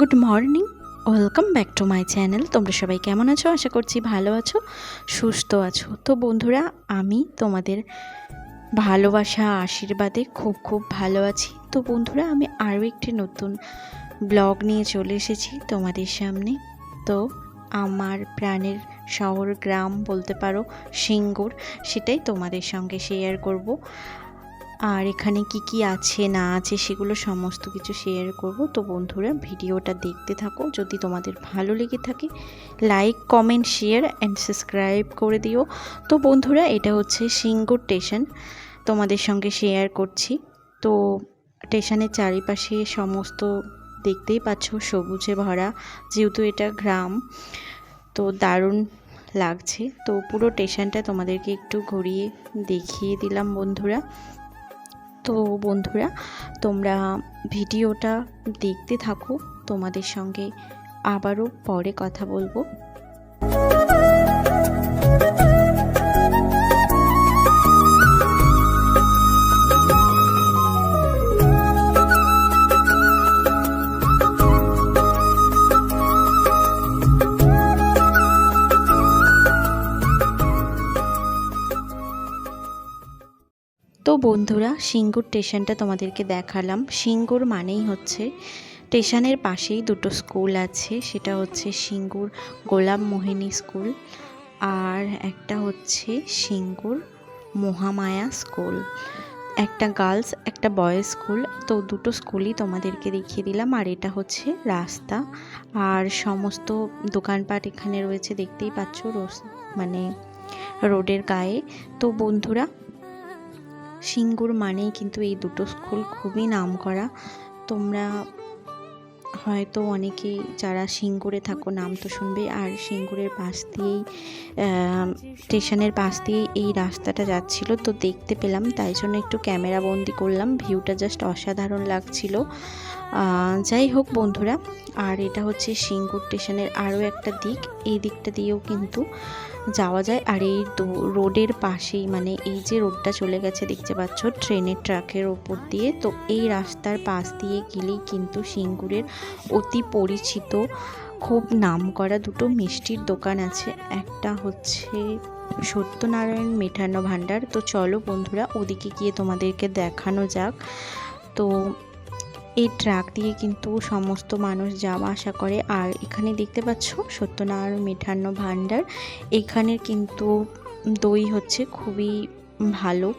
Good morning. Welcome back to my channel. তোমরা সবাই কেমন আছো? আশা করছি ভালো আছো, সুস্থ আছো। তো বন্ধুরা, আমি তোমাদের ভালোবাসা, আশীর্বাদে খুব খুব ভালো আছি। তো বন্ধুরা, আমি আরও একটি নতুন ব্লগ নিয়ে চলে এসেছি তোমাদের সামনে। তো আমার প্রাণের শহর গ্রাম বলতে পারো, সিঙ্গুর, সেটাই তোমাদের সঙ্গে শেয়ার করব। আর এখানে কি কি আছে, না আছে সেগুলো সমস্ত কিছু শেয়ার করব। তো বন্ধুরা, ভিডিওটা দেখতে থাকো। যদি তোমাদের ভালো লেগে থাকে like comment share and subscribe করে দিও। তো বন্ধুরা, এটা হচ্ছে সিঙ্গুর স্টেশন তোমাদের সঙ্গে শেয়ার করছি। তো স্টেশনের চারিপাশে সমস্ত দেখতেই পাচ্ছ, সবুজে ভরা, যেহেতু এটা গ্রাম, তো দারুণ লাগছে। তো পুরো স্টেশনটা তোমাদেরকে একটু ঘুরিয়ে দেখিয়ে দিলাম বন্ধুরা। তো বন্ধুরা তোমরা ভিডিওটা দেখতে থাকো। তোমাদের সঙ্গে আবারও পরে কথা বলব। বন্ধুরা, সিঙ্গুর স্টেশনটা তোমাদেরকে দেখালাম। সিঙ্গুর মানেই হচ্ছে, স্টেশনের পাশেই দুটো স্কুল আছে। সেটা হচ্ছে সিঙ্গুর গোলাম মোহিনী স্কুল আর একটা হচ্ছে সিঙ্গুর মহামায়া স্কুল। একটা গার্লস, একটা বয়েজ স্কুল। তো দুটো স্কুলই তোমাদেরকে দেখিয়ে দিলাম। আর এটা হচ্ছে রাস্তা। আর সমস্ত দোকানপাট এখানে রয়েছে, দেখতেই পাচ্ছ মানে রোডের গায়ে। তো বন্ধুরা সিঙ্গুর মানেই কিন্তু এই দুটো স্কুল খুবই নাম করা তোমরা হয়তো অনেকেই যারা সিঙ্গুরে থাকো নাম তো শুনবে, আর সিঙ্গুরের পাশ দিয়েই স্টেশনের পাশ দিয়েই এই রাস্তাটা যাচ্ছিল। তো দেখতে পেলাম, তাই জন্য একটু ক্যামেরা বন্দি করলাম। ভিউটা জাস্ট অসাধারণ লাগছিল। যাই হোক বন্ধুরা, আর এটা হচ্ছে সিঙ্গুর স্টেশনের আরও একটা দিক। এই দিকটা দিয়েও কিন্তু যাওয়া যায়। আর এই রোডের পাশেই মানে এই যে রোডটা চলে গেছে, দেখতে পাচ্ছ, ট্রেনের ট্রাকের ওপর দিয়ে। তো এই রাস্তার পাশ দিয়ে গেলেই কিন্তু সিঙ্গুরের অতি পরিচিত, খুব নাম করা দুটো মিষ্টির দোকান আছে। একটা হচ্ছে সত্যনারায়ণ মেঠান্ন ভাণ্ডার। তো চলো বন্ধুরা, ওদিকে গিয়ে তোমাদেরকে দেখানো যাক। তো এই ট্রাক দিয়ে কিন্তু সমস্ত মানুষ যাওয়া আসা করে। আর এখানে দেখতে পাচ্ছ সত্যনারায়ণ মিঠান্ন ভাণ্ডার। এখানের কিন্তু দই হচ্ছে খুবই ভালো।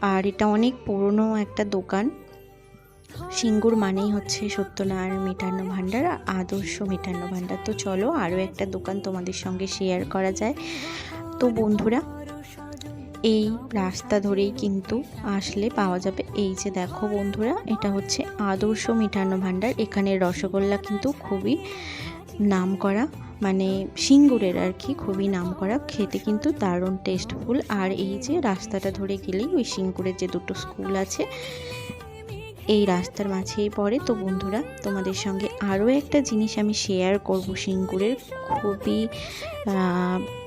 আর এটা অনেক পুরনো একটা দোকান। সিঙ্গুর মানেই হচ্ছে সত্যনারায়ণ মিঠান্ন ভাণ্ডার, আদর্শ মিঠান্ন ভাণ্ডার। তো চলো আরও একটা দোকান তোমাদের সঙ্গে শেয়ার করা যায়। তো বন্ধুরা এই রাস্তা ধরেই কিন্তু আসলে পাওয়া যাবে। এই যে দেখো বন্ধুরা, এটা হচ্ছে আদর্শ মিঠান্ন ভাণ্ডার। এখানে রসগোল্লা কিন্তু খুবই নাম করা মানে সিঙ্গুরের আর কি, খুবই নাম করা খেতে কিন্তু দারুণ টেস্টফুল আর এই যে রাস্তাটা ধরে গেলেই ওই সিঙ্গুরের যে দুটো স্কুল আছে, এই রাস্তার মাঝেই পড়ে। তো বন্ধুরা, তোমাদের সঙ্গে আরও একটা জিনিস আমি শেয়ার করব সিঙ্গুরের। খুবই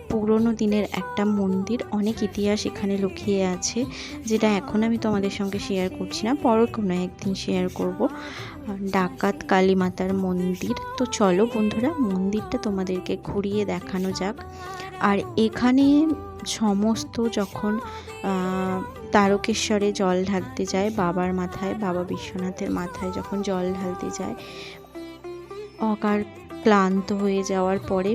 পুরনো দিনের একটা মন্দির অনেক ইতিহাস এখানে লুকিয়ে আছে, যেটা এখন আমি তোমাদের সঙ্গে শেয়ার করছি না পর কোনো একদিন শেয়ার করব। ডাকাত কালী মাতার মন্দির। তো চলো বন্ধুরা, মন্দিরটা তোমাদেরকে ঘুরিয়ে দেখানো যাক। আর এখানে সমস্ত যখন তারকেশ্বরে জল ঢালতে যায় বাবার মাথায়, বাবা বিশ্বনাথের মাথায় যখন জল ঢালতে যায়, অকার ক্লান্ত হয়ে যাওয়ার পরে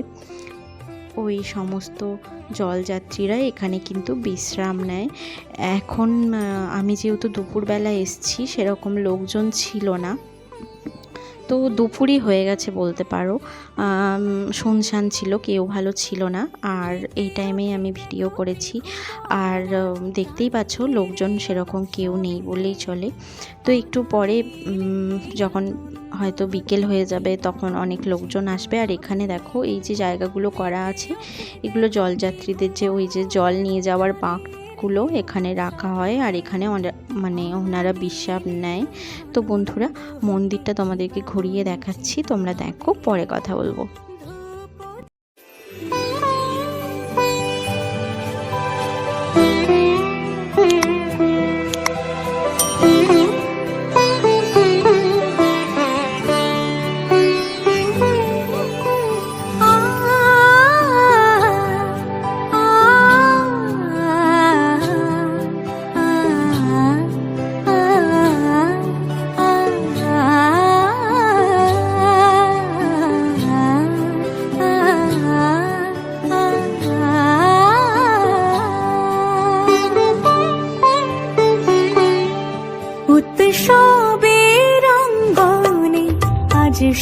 ওই সমস্ত জলযাত্রীরা এখানে কিন্তু বিশ্রাম নেয়। এখন আমি যেহেতু দুপুরবেলা এসছি, সেরকম লোকজন ছিল না। তো দুপুরই হয়ে গেছে বলতে পারো। শুনশান ছিল, কেউ ভালো ছিল না। আর এই টাইমেই আমি ভিডিও করেছি। আর দেখতেই পাচ্ছ, লোকজন সেরকম কেউ নেই বললেই চলে। তো একটু পরে যখন হয়তো বিকেল হয়ে যাবে, তখন অনেক লোকজন আসবে। আর এখানে দেখো, এই যে জায়গাগুলো করা আছে, এগুলো জলযাত্রীদের যে ওই যে জল নিয়ে যাওয়ার বাঁকগুলো এখানে রাখা হয় আর এখানে মানে ওনারা বিশ্বাস নেয়। তো বন্ধুরা, মন্দিরটা তোমাদেরকে ঘুরিয়ে দেখাচ্ছি, তোমরা দেখো, পরে কথা বলব।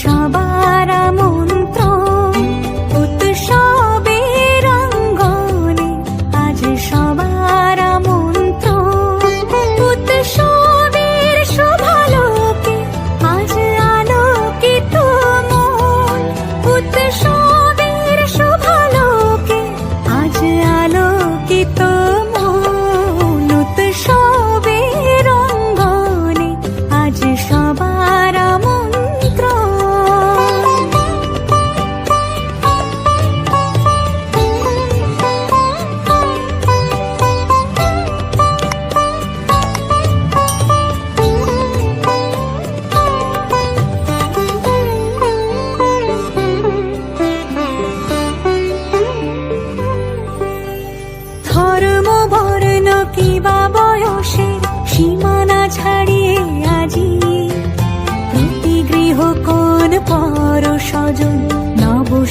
সবার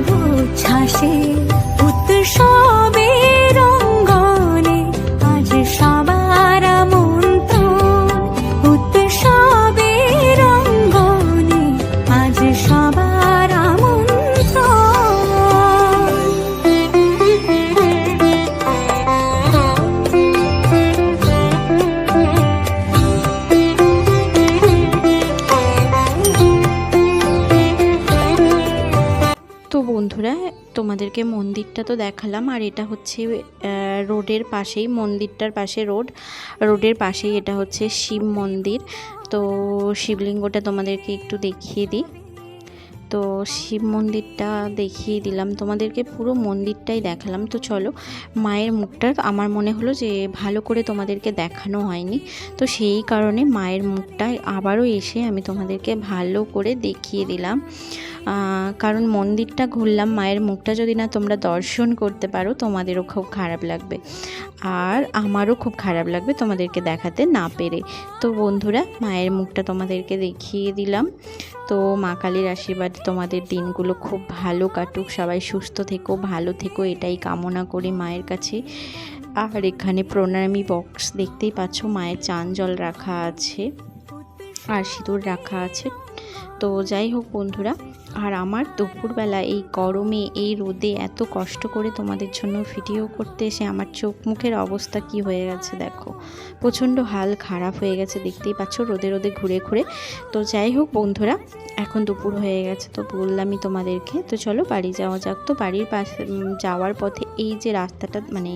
不差心。তোমাদেরকে মন্দিরটা তো দেখালাম, আর এটা হচ্ছে রোডের পাশেই, মন্দিরটার পাশে রোড। রোডের পাশেই এটা হচ্ছে শিব মন্দির। তো শিবলিঙ্গটা তোমাদেরকে একটু দেখিয়ে দিই। তো শিব মন্দিরটা দেখিয়ে দিলাম। তোমাদেরকে পুরো মন্দিরটাই দেখালাম। তো চলো, মায়ের মুখটা, আমার মনে হলো যে ভালো করে তোমাদেরকে দেখানো হয়নি। তো সেই কারণে মায়ের মুখটা আবারও এসে আমি তোমাদেরকে ভালো করে দেখিয়ে দিলাম। কারণ মন্দিরটা ঘুরলাম, মায়ের মুখটা যদি না তোমরা দর্শন করতে পারো, তোমাদেরও খুব খারাপ লাগবে। আর আমারও খুব খারাপ লাগবে তোমাদেরকে দেখাতে না পেরে। তো বন্ধুরা, মায়ের মুখটা তোমাদেরকে দেখিয়ে দিলাম। তো মা কালীর আশীর্বাদে তোমাদের দিনগুলো খুব ভালো কাটুক। সবাই সুস্থ থেকো, ভালো থেকো, এটাই কামনা করি মায়ের কাছে। আর এখানে প্রণামী বক্স দেখতেই পাচ্ছ, মায়ের চান জল রাখা আছে। আর সিঁদুর রাখা আছে। তো যাই হোক বন্ধুরা আর আমার দুপুরবেলা এই গরমে, এই রোদে এত কষ্ট করে তোমাদের জন্য ভিডিও করতে এসে আমার চোখ মুখের অবস্থা কি হয়ে গেছে দেখো। প্রচণ্ড হাল খারাপ হয়ে গেছে, দেখতেই পাচ্ছ রোদে রোদে ঘুরে ঘুরে। তো যাই হোক বন্ধুরা, এখন দুপুর হয়ে গেছে তো বললামই তোমাদেরকে। তো চলো বাড়ি যাওয়া যাক। তো বাড়ির পাশে যাওয়ার পথে এই যে রাস্তাটা মানে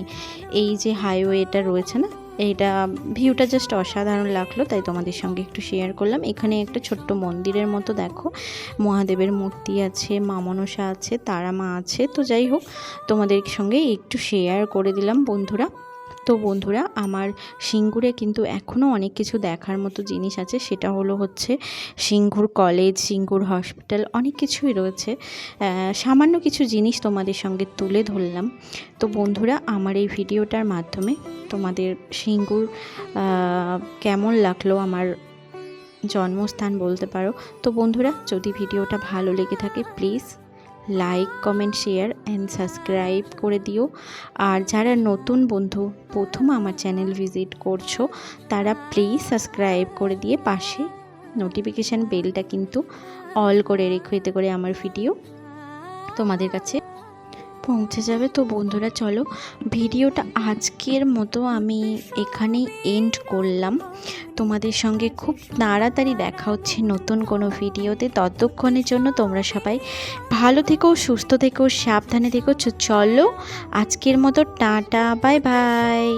এই যে হাইওয়েটা রয়েছে না এইটা ভিউটা জাস্ট অসাধারণ লাগল, তাই তোমাদের সঙ্গে একটু শেয়ার করলাম। এখানে একটা ছোট্ট মন্দিরের মতো দেখো। মহাদেবের মূর্তি আছে মা মনসা আছে তারা মা আছে। তো যাই হোক, তোমাদের সঙ্গে একটু শেয়ার করে দিলাম বন্ধুরা। তো বন্ধুরা, আমার সিঙ্গুরে কিন্তু এখনও অনেক কিছু দেখার মতো জিনিস আছে। সেটা হলো হচ্ছে সিঙ্গুর কলেজ, সিঙ্গুর হসপিটাল, অনেক কিছুই রয়েছে। সামান্য কিছু জিনিস তোমাদের সঙ্গে তুলে ধরলাম। তো বন্ধুরা, আমার এই ভিডিওটার মাধ্যমে তোমাদের সিঙ্গুর কেমন লাগল আমার জন্মস্থান বলতে পারো? তো বন্ধুরা, যদি ভিডিওটা ভালো লেগে থাকে please like comment share and subscribe করে দিও। আর যারা নতুন বন্ধু, প্রথম আমার চ্যানেল ভিজিট করছ, তারা প্লিজ সাবস্ক্রাইব করে দিয়ে পাশে নোটিফিকেশান বেলটা কিন্তু অল করে রেখো, এতে করে আমার ভিডিও তোমাদের কাছে পৌঁছে যাবে। তো বন্ধুরা, চলো ভিডিওটা আজকের মতো আমি এখানেই এন্ড করলাম। তোমাদের সঙ্গে খুব তাড়াতাড়ি দেখা হচ্ছে নতুন কোনো ভিডিওতে। ততক্ষণের জন্য তোমরা সবাই ভালো থেকো, সুস্থ থেকো, সাবধানে থেকো। চলো আজকের মতো টাটা, বাই বাই।